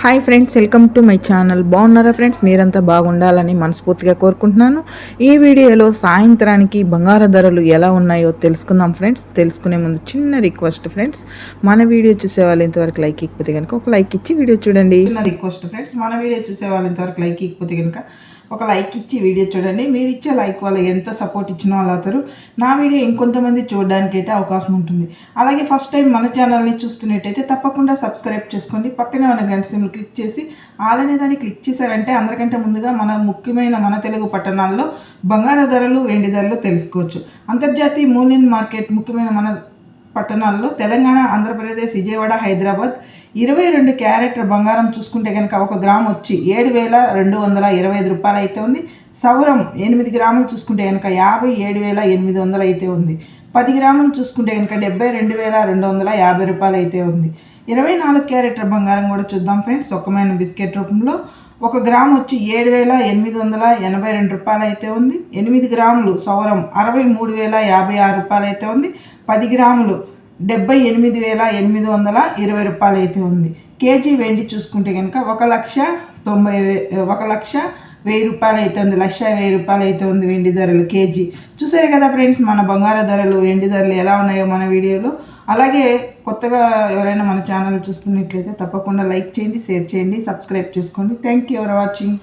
Hi friends welcome to my channel బాగున్నారా friends మీరంతా బాగుండాలని మనస్ఫూర్తిగా కోరుకుంటున్నాను. ఈ వీడియోలో సాయంత్రానికి బంగారు ధరలు ఎలా ఉన్నాయో తెలుసుకుందాం ఫ్రెండ్స్ తెలుసుకునే ముందు చిన్న రిక్వెస్ట్ ఫ్రెండ్స్ మన వీడియో చూసే వాళ్ళు ఇంతవరకు లైక్ ఇకపోతే కనుక ఒక లైక్ ఇచ్చి వీడియో చూడండి. చిన్న రిక్వెస్ట్ ఫ్రెండ్స్ మన వీడియో చూసే వాళ్ళు ఇంతవరకు లైక్ ఇకపోతే కనుక ఒక లైక్ ఇచ్చి వీడియో చూడండి. మీరు ఇచ్చే లైక్ వల్ల ఎంత సపోర్ట్ ఇచ్చిన వాళ్ళు అవుతారు. నా వీడియో ఇంకొంతమంది చూడడానికి అయితే అవకాశం ఉంటుంది. అలాగే ఫస్ట్ టైం మన ఛానల్ని చూస్తున్నట్టయితే తప్పకుండా సబ్స్క్రైబ్ చేసుకోండి. పక్కనే ఉన్న గంట సిమ్లు క్లిక్ చేసి ఆల్ అనే దాన్ని క్లిక్ చేశారంటే అందరికంటే ముందుగా మన ముఖ్యమైన మన తెలుగు పట్టణాల్లో బంగారు ధరలు వెండి ధరలు తెలుసుకోవచ్చు. అంతర్జాతీయ మూల్యం మార్కెట్ ముఖ్యమైన మన పట్టణాల్లో తెలంగాణ ఆంధ్రప్రదేశ్ విజయవాడ హైదరాబాద్ ఇరవై రెండు క్యారెట్ బంగారం చూసుకుంటే కనుక ఒక గ్రామ్ వచ్చి ఏడు వేల రెండు వందల ఇరవై ఐదు రూపాయలు అయితే ఉంది. సౌరం ఎనిమిది గ్రాములు చూసుకుంటే కనుక యాభై ఏడు వేల ఎనిమిది వందలు అయితే ఉంది. పది గ్రాములు చూసుకుంటే కనుక డెబ్బై రెండు వేల రెండు వందల యాభై రూపాయలు అయితే ఉంది. ఇరవై నాలుగు క్యారెట్ల బంగారం కూడా చూద్దాం ఫ్రెండ్స్. ఒక్కమైన బిస్కెట్ రూపంలో ఒక గ్రాము వచ్చి ఏడు వేల ఎనిమిది వందల ఎనభై రెండు రూపాయలు అయితే ఉంది. ఎనిమిది గ్రాములు సౌరం అరవై మూడు వేల యాభై ఆరు రూపాయలు అయితే ఉంది. పది గ్రాములు డెబ్బై ఎనిమిది వేల ఎనిమిది వందల ఇరవై రూపాయలు అయితే ఉంది. కేజీ వెండి చూసుకుంటే కనుక ఒక లక్ష తొంభై ఒక లక్ష వెయ్యి రూపాయలు అయితే ఉంది లక్ష వెయ్యి రూపాయలు అయితే ఉంది వెండి ధరలు కేజీ. చూసారు కదా ఫ్రెండ్స్ మన బంగారు ధరలు వెండి ధరలు ఎలా ఉన్నాయో మన వీడియోలో. అలాగే కొత్తగా ఎవరైనా మన ఛానల్ చూస్తున్నట్లయితే తప్పకుండా లైక్ చేయండి షేర్ చేయండి సబ్స్క్రైబ్ చేసుకోండి. Thank you for watching